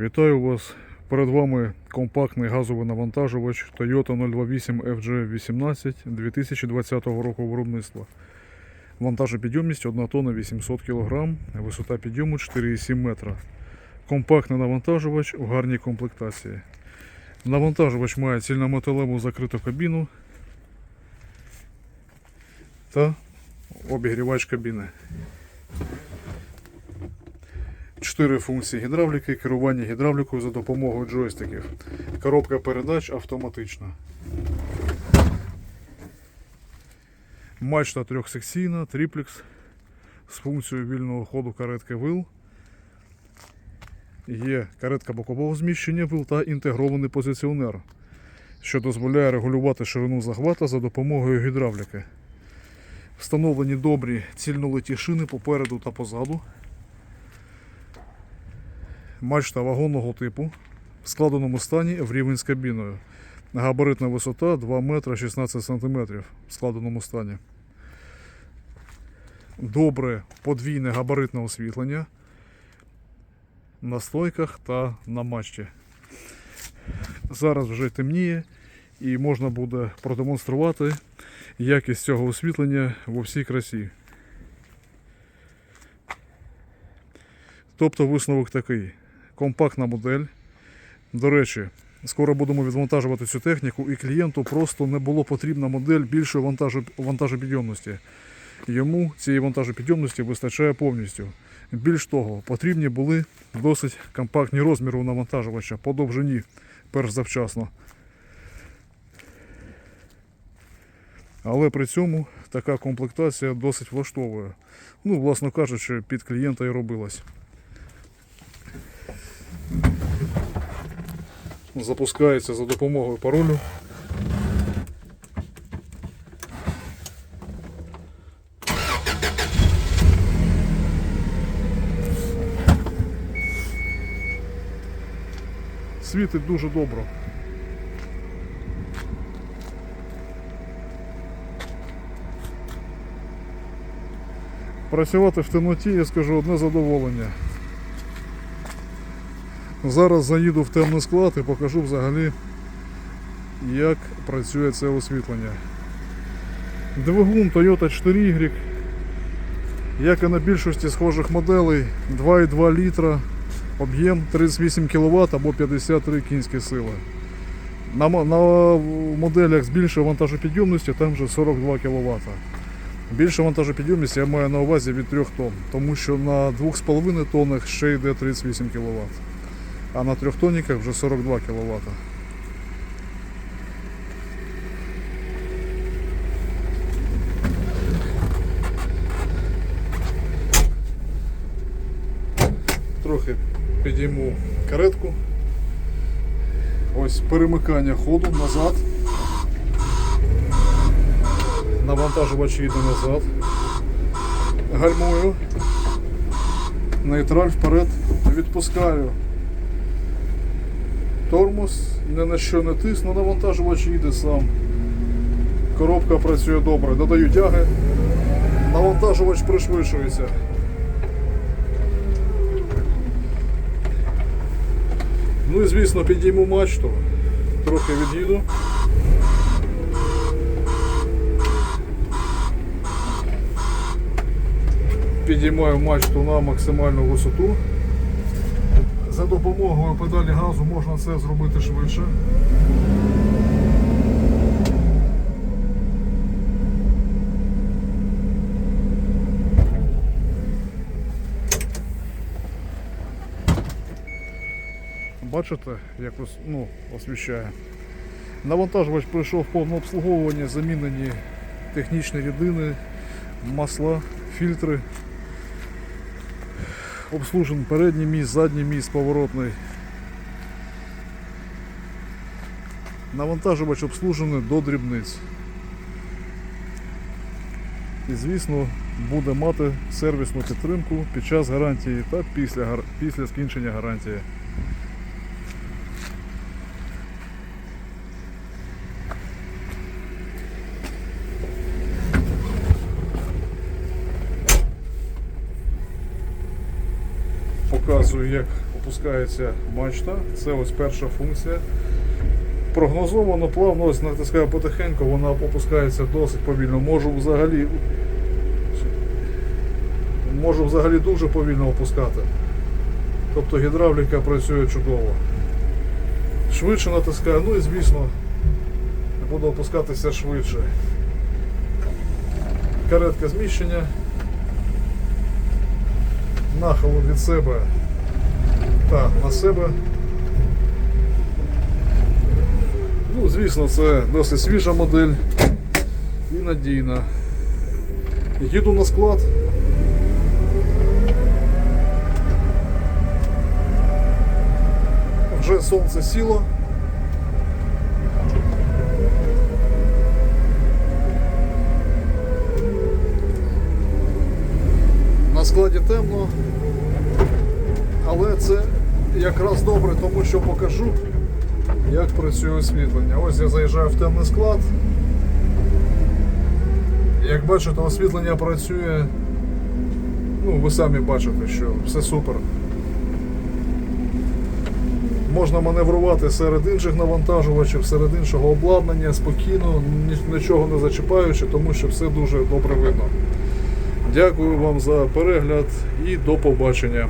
Вітаю вас. Перед вами компактний газовий навантажувач Toyota 028 FG18 2020 року виробництва. Вантажопідйомність 1 тонна 800 кг, висота підйому 4,7 метра. Компактний навантажувач у гарній комплектації. Навантажувач має цільнометалеву закриту кабіну та обігрівач кабіни. Чотири функції гідравліки, керування гідравлікою за допомогою джойстиків. Коробка передач автоматична. Мачта трьохсекційна, триплекс з функцією вільного ходу каретки вил. Є каретка бокового зміщення вил та інтегрований позиціонер, що дозволяє регулювати ширину захвата за допомогою гідравліки. Встановлені добрі цільнолиті шини попереду та позаду. Мачта вагонного типу в складеному стані в рівень з кабіною. Габаритна висота 2 метра 16 сантиметрів в складеному стані. Добре подвійне габаритне освітлення на стойках та на мачті. Зараз вже темніє і можна буде продемонструвати якість цього освітлення во всій красі. Тобто висновок такий. Компактна модель. До речі, скоро будемо відвантажувати цю техніку, і клієнту просто не було потрібна модель більшої вантажопідйомності. Йому цієї вантажопідйомності вистачає повністю. Більш того, потрібні були досить компактні розміри у навантажувача по довжині, перш завчасно. Але при цьому така комплектація досить влаштовує. Ну, власно кажучи, під клієнта і робилась. Запускається за допомогою паролю. Світить дуже добре. Працювати в темноті, я скажу, одне задоволення. Зараз заїду в темний склад і покажу взагалі, як працює це освітлення. Двигун Toyota 4Y, як і на більшості схожих моделей, 2,2 літра, об'єм 38 кВт або 53 кінські сили. На, на моделях з більшою вантажопідйомністю там вже 42 кВт. Більша вантажопідйомність я маю на увазі від 3 тонн, тому що на 2,5 тоннах ще йде 38 кВт а на трьохтонниках вже 42 кВт. Трохи підійму каретку. Ось перемикання ходу назад. Навантажувач їде назад. Гальмую. Нейтраль вперед. Відпускаю тормоз, ні на що не тисну, навантажувач їде сам. Коробка працює добре. Додаю тяги, навантажувач пришвидшується. Ну і звісно підійму мачту, трохи від'їду. Підіймаю мачту на максимальну висоту. За допомогою педалі газу можна це зробити швидше. Бачите, як ос- ну, освіщає. Навантажувач пройшов повне обслуговування, замінені технічні рідини, масла, фільтри. Обслужен передній міст, задній міст поворотний. Навантажувач обслужений до дрібниць. І звісно буде мати сервісну підтримку під час гарантії та після, після скінчення гарантії. Показую, як опускається мачта. Це ось перша функція. Прогнозовано, плавно, ось натискаю потихеньку, вона опускається досить повільно. Можу взагалі. Можу взагалі дуже повільно опускати. Тобто гідравліка працює чудово. Швидше натискаю, ну і звісно, буду опускатися швидше. Каретка зміщення. Нахилу від себе та на себе. Ну, звісно, це досить свіжа модель і надійна. Їду на склад. Вже сонце сіло. На складі темно, але це якраз добре, тому що покажу, як працює освітлення. Ось я заїжджаю в темний склад. Як бачите, освітлення працює. Ну, ви самі бачите, що все супер. Можна маневрувати серед інших навантажувачів, серед іншого обладнання спокійно, нічого не зачіпаючи, тому що все дуже добре видно. Дякую вам за перегляд і до побачення.